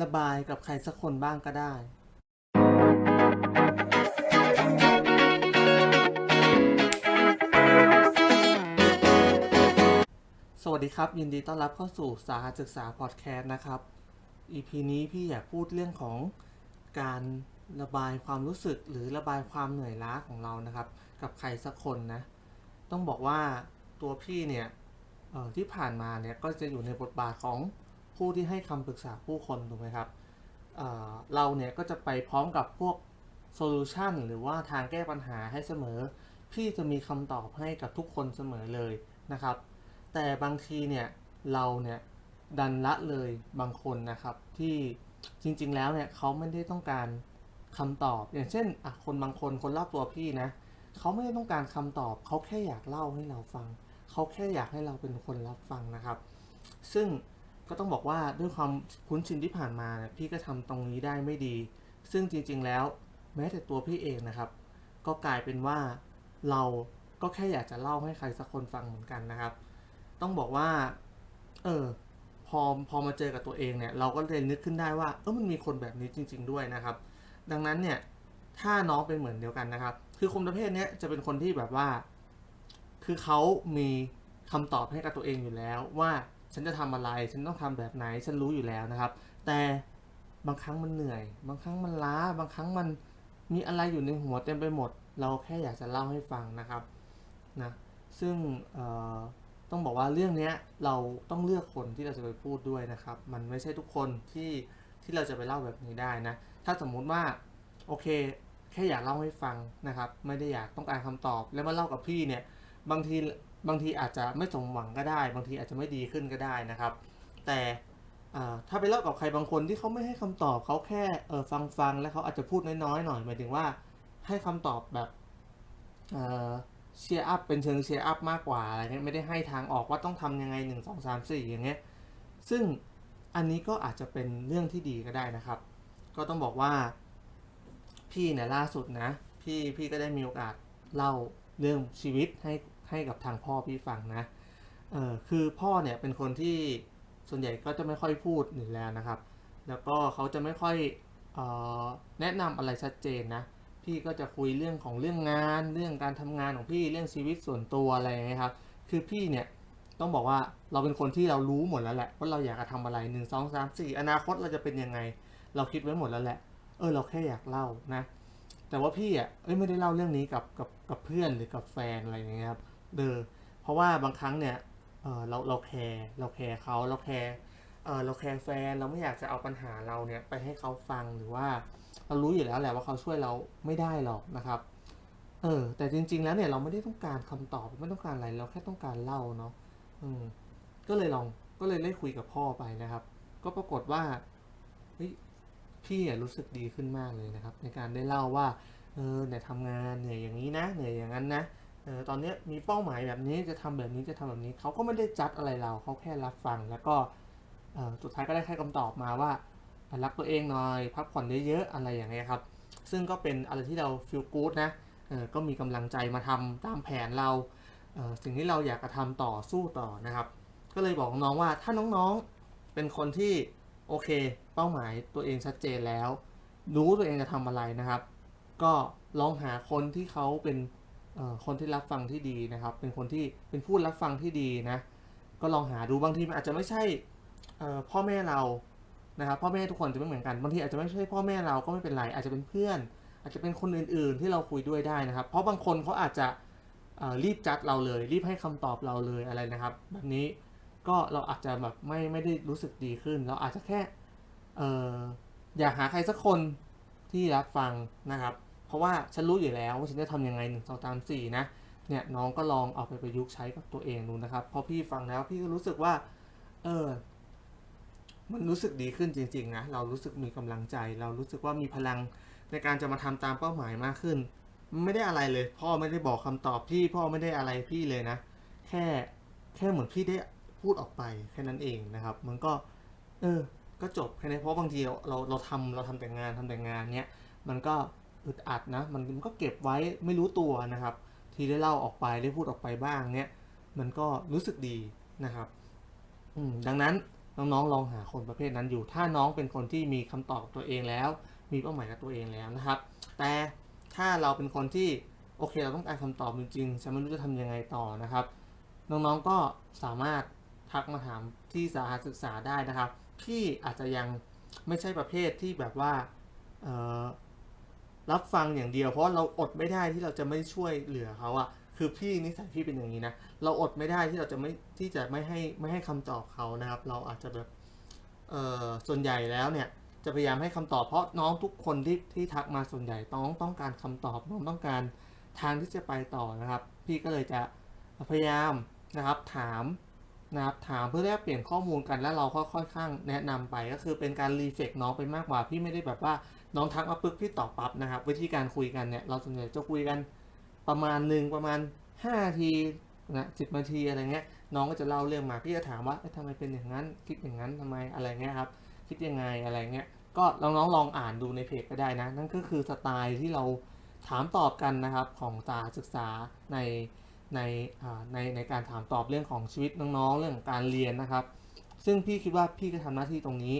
ระบายกับใครสักคนบ้างก็ได้ สวัสดีครับ ยินดีต้อนรับเข้าสู่สาศึกษาพอดแคสต์นะครับ EP นี้พี่อยากพูดเรื่องของการระบายความรู้สึกหรือระบายความเหนื่อยล้าของเรานะครับ กับใครสักคนนะ ต้องบอกว่าตัวพี่เนี่ยที่ผ่านมาเนี่ยก็จะอยู่ในบทบาทของ ผู้ที่ให้คำปรึกษาผู้คนถูกไหมครับเเราเนี่ยก็จะไปพร้อมกับพวกโซลูชันหรือว่าทางแก้ปัญหาให้เสมอ พี่จะมีคำตอบให้กับทุกคนเสมอเลยนะครับ แต่บางทีเนี่ยเราเนี่ยดันละเลยบางคนนะครับ ที่จริงๆแล้วเนี่ยเขาไม่ได้ต้องการคำตอบ อย่างเช่นคนบางคนคนรอบตัวพี่นะเขาไม่ได้ต้องการคำตอบเขาแค่อยากเล่าให้เราฟังเขาแค่อยากให้เราเป็นคนรับฟังนะครับ ซึ่ง ก็ต้องบอกว่าด้วยความคุ้นชินที่ผ่านมา พี่ก็ทำตรงนี้ได้ไม่ดี ซึ่งจริงๆ แล้วแม้แต่ตัวพี่เองนะครับ ก็กลายเป็นว่าเราก็แค่อยากจะเล่าให้ใครสักคนฟังเหมือนกันนะครับ ต้องบอกว่า เออพอพอมาเจอกับตัวเองเนี่ย เราก็เลยนึกขึ้นได้ว่า เออมันมีคนแบบนี้จริง ๆ ด้วยนะครับ ดังนั้นเนี่ย ถ้าน้องเป็นเหมือนเดียวกันนะครับ คือคนประเภทนี้จะเป็นคนที่แบบว่า คือเขามีคำตอบให้กับตัวเองอยู่แล้วว่า ฉันจะทำอะไร ฉันต้องทำแบบไหน ฉันรู้อยู่แล้วนะครับ แต่บางครั้งมันเหนื่อย บางครั้งมันล้า บางครั้งมันมีอะไรอยู่ในหัวเต็มไปหมด เราแค่อยากจะเล่าให้ฟังนะครับนะ ซึ่งต้องบอกว่าเรื่องนี้เราต้องเลือกคนที่เราจะไปพูดด้วยนะครับ มันไม่ใช่ทุกคนที่ที่เราจะไปเล่าแบบนี้ได้นะ ถ้าสมมุติว่าโอเค แค่อยากเล่าให้ฟังนะครับ ไม่ได้อยากต้องการคำตอบแล้วมาเล่ากับพี่เนี่ย บางที บางทีอาจจะไม่สมหวังก็ได้ บางทีอาจจะไม่ดีขึ้นก็ได้นะครับ แต่ถ้าไปเล่ากับใครบางคนที่เขาไม่ให้คำตอบเขาแค่เออฟังฟังแล้วเขาอาจจะพูดน้อยๆหน่อยหมายถึงว่าให้คำตอบแบบเออเชียร์อัพเป็นเชิงเชียร์อัพมากกว่าอะไรเงี้ยไม่ได้ให้ทางออกว่าต้องทำยังไงหนึ่งสองสามสี่อย่างเงี้ยซึ่งอันนี้ก็อาจจะเป็นเรื่องที่ดีก็ได้นะครับ ก็ต้องบอกว่าพี่เนี่ยล่าสุดนะ พี่พี่ก็ได้มีโอกาสเล่าเรื่องชีวิตให้ ให้กับทางพ่อพี่ฟังนะเออคือพ่อเนี่ยเป็นคนที่ส่วนใหญ่ก็จะไม่ค่อยพูดอยู่แล้วนะครับ แล้วก็เขาจะไม่ค่อยออแนะนำอะไรชัดเจนนะ พี่ก็จะคุยเรื่องของเรื่องงาน เรื่องการทำงานของพี่เรื่องชีวิตส่วนตัวอะไรอย่างเงี้ยครับ คือพี่เนี่ยต้องบอกว่าเราเป็นคนที่เรารู้หมดแล้วแหละว่าเราอยากจะทำอะไรหนึ่งสองสามสี่อนาคตเราจะเป็นยังไง เราคิดไว้หมดแล้วแหละ เออเราแค่อยากเล่านะ แต่ว่าพี่อะเอ้ยไม่ได้เล่าเรื่องนี้กับกับกับเพื่อนหรือกับแฟนอะไรอย่างเงี้ยครับ เดอเพราะว่าบางครั้งเนี่ยเออเราเราแคร์เราแคร์เขาเราแคร์เออเราแคร์แฟนเราไม่อยากจะเอาปัญหาเราเนี่ยไปให้เขาฟังหรือว่า เรารู้อยู่แล้วแหละว่าเขาช่วยเราไม่ได้หรอกนะครับเออแต่จริง ๆ แล้วเนี่ยเราไม่ได้ต้องการคำตอบไม่ต้องการอะไรเราแค่ต้องการเล่าเนาะอืมก็เลยลองก็เลยได้คุยกับพ่อไปนะครับ ก็ปรากฏว่าเฮ้ยพี่รู้สึกดีขึ้นมากเลยนะครับ ในการได้เล่าว่าเออเนี่ยทำงานเหนื่อยอย่างนี้นะเหนื่อยอย่างนั้นนะ เออตอนนี้มีเป้าหมายแบบนี้จะทำแบบนี้จะทำแบบนี้เขาก็ไม่ได้จัดอะไรเราเขาแค่รับฟัง แล้วก็สุดท้ายก็ได้แค่คำตอบมาว่ารักตัวเองหน่อยพักผ่อนเยอะๆอะไรอย่างเงี้ยครับ ซึ่งก็เป็นอะไรที่เราฟีลกู๊ดนะก็มีกำลังใจมาทำตามแผนเราเสิ่งที่เราอยากจะทำต่อสู้ต่อนะครับ ก็เลยบอกน้องว่าถ้าน้องๆเป็นคนที่โอเค เป้าหมายตัวเองชัดเจนแล้ว รู้ตัวเองจะทำอะไรนะครับ ก็ลองหาคนที่เขาเป็น คนที่รับฟังที่ดีนะครับ เป็นคนที่เป็นผู้รับฟังที่ดีนะ ก็ลองหาดูบางทีมันอาจจะไม่ใช่พ่อแม่เรานะครับพ่อแม่ทุกคนจะไม่เหมือนกันบางทีอาจจะไม่ใช่พ่อแม่เราก็ไม่เป็นไรอาจจะเป็นเพื่อน อาจจะเป็นคนอื่น ๆ ที่เราคุยด้วยได้นะครับ เพราะบางคนเขาอาจจะรีบจัดเราเลย รีบให้คำตอบเราเลยอะไรนะครับ แบบนี้ก็เราอาจจะแบบไม่ไม่ได้รู้สึกดีขึ้น เราอาจจะแค่อออยากหาใครสักคนที่รับฟังนะครับ ราะว่าฉันรู้อยู่แล้วว่าฉันจะทำยังไงหนึ่งสองสามสี่นะเนี่ยน้องก็ลองเอาไปประยุกต์ใช้กับตัวเองดูนะครับพอพี่ฟังแล้วพี่ก็รู้สึกว่าเออมันรู้สึกดีขึ้นจริงๆนะเรารู้สึกมีกำลังใจ เรารู้สึกว่ามีพลังในการจะมาทำตามเป้าหมายมากขึ้น ไม่ได้อะไรเลย พ่อไม่ได้บอกคำตอบพี่พ่อไม่ได้อะไรพี่เลยนะ แค่แค่เหมือนพี่ได้พูดออกไปแค่นั้นเองนะครับ มันก็ เออ ก็จบแค่นี้เพราะบางทีเราเราเราทำเราทำแต่งานทำแต่งานเนี้ยมันก็ อึดอัดนะมันมันก็เก็บไว้ไม่รู้ตัวนะครับ ที่ได้เล่าออกไปได้พูดออกไปบ้างเนี้ยมันก็รู้สึกดีนะครับอืดังนั้นน้องๆลองหาคนประเภทนั้นอยู่ ถ้าน้องเป็นคนที่มีคำตอบตัวเองแล้ว มีเป้าหมายกับตัวเองแล้วนะครับ แต่ถ้าเราเป็นคนที่โอเค เราต้องการคำตอบจริงๆฉันไม่รู้จะทำยังไงต่อนะครับ น้องๆก็สามารถทักมาถามที่สาขาศึกษาได้นะครับพี่อาจจะยังไม่ใช่ประเภทที่แบบว่าเออ รับฟังอย่างเดียว เพราะเราอดไม่ได้ที่เราจะไม่ช่วยเหลือเขาอะคือพี่นิสัยพี่เป็นอย่างนี้นะเราอดไม่ได้ที่เราจะไม่ที่จะไม่ให้ไม่ให้คำตอบเขานะครับ เราอาจจะแบบเอ่อส่วนใหญ่แล้วเนี่ยจะพยายามให้คำตอบเพราะน้องทุกคนที่ที่ทักมาส่วนใหญ่น้องต้องการคำตอบน้องต้องการทางที่จะไปต่อนะครับ พี่ก็เลยจะพยายามนะครับถาม นะครับถามเพื่อแลกเปลี่ยนข้อมูลกันแล้วเราก็ค่อยข้างแนะนำไปก็คือเป็นการรีเฟกน้องไปมากกว่าพี่ไม่ได้แบบว่าน้องทักมาปึ๊บพี่ตอบปั๊บนะครับ วิธีการคุยกันเนี่ยเราส่วนใหญ่จะคุยกันประมาณหนึ่งประมาณ5นาทีนะสินาทีอะไรเงี้ยน้องก็จะเล่าเรื่องมาพี่จะถามว่าทำไมเป็นอย่างนั้นคิดอย่างนั้นทำไมอะไรเงี้ยครับคิดยังไงอะไรเงี้ยก็น้องๆลองอ่านดูในเพจก็ได้นะ นั่นก็คือสไตล์ที่เราถามตอบกันนะครับของสาศึกษาใน ในในในการถามตอบเรื่องของชีวิตน้องๆ เรื่องการเรียนนะครับ ซึ่งพี่คิดว่าพี่ก็ทำหน้าที่ตรงนี้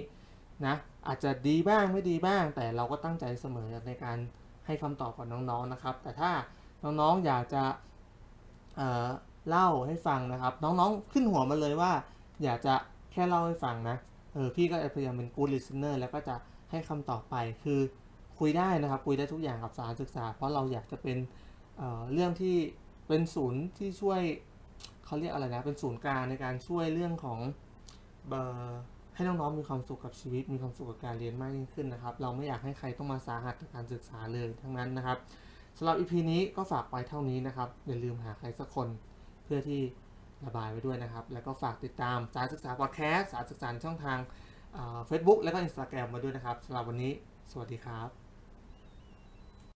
นะอาจจะดีบ้างไม่ดีบ้าง แต่เราก็ตั้งใจเสมอในการให้คำตอบกับน้องๆนะครับ แต่ถ้าน้องๆอยากจะเเล่าให้ฟังนะครับ น้องๆขึ้นหัวมาเลยว่า อยากจะแค่เล่าให้ฟังนะเออพี่ก็พยายามเป็น good listener แล้วก็จะให้คำตอบไปคือคุยได้นะครับ คุยได้ทุกอย่างกับสารศึกษา เพราะเราอยากจะเป็นเเรื่องที่ เป็นศูนย์ที่ช่วยเขาเรียกอะไรนะ เป็นศูนย์กลางในการช่วยเรื่องของเบอ่อให้น้องๆมีความสุขกับชีวิต มีความสุขกับการเรียนมากยิ่งขึ้นนะครับ เราไม่อยากให้ใครต้องมาสาหัสกับการศึกษาเลยทั้งนั้นนะครับสำหรับ EP นี้ก็ฝากไว้เท่านี้นะครับอย่าลืมหาใครสักคนเพื่อที่ระบายไว้ด้วยนะครับ แล้วก็ฝากติดตามสารศึกษาพอดแคสต์สารศึกษาช่องทางเฟซบุ๊กแล้วก็ Instagram มาด้วยนะครับสำหรับวันนี้ สวัสดีครับ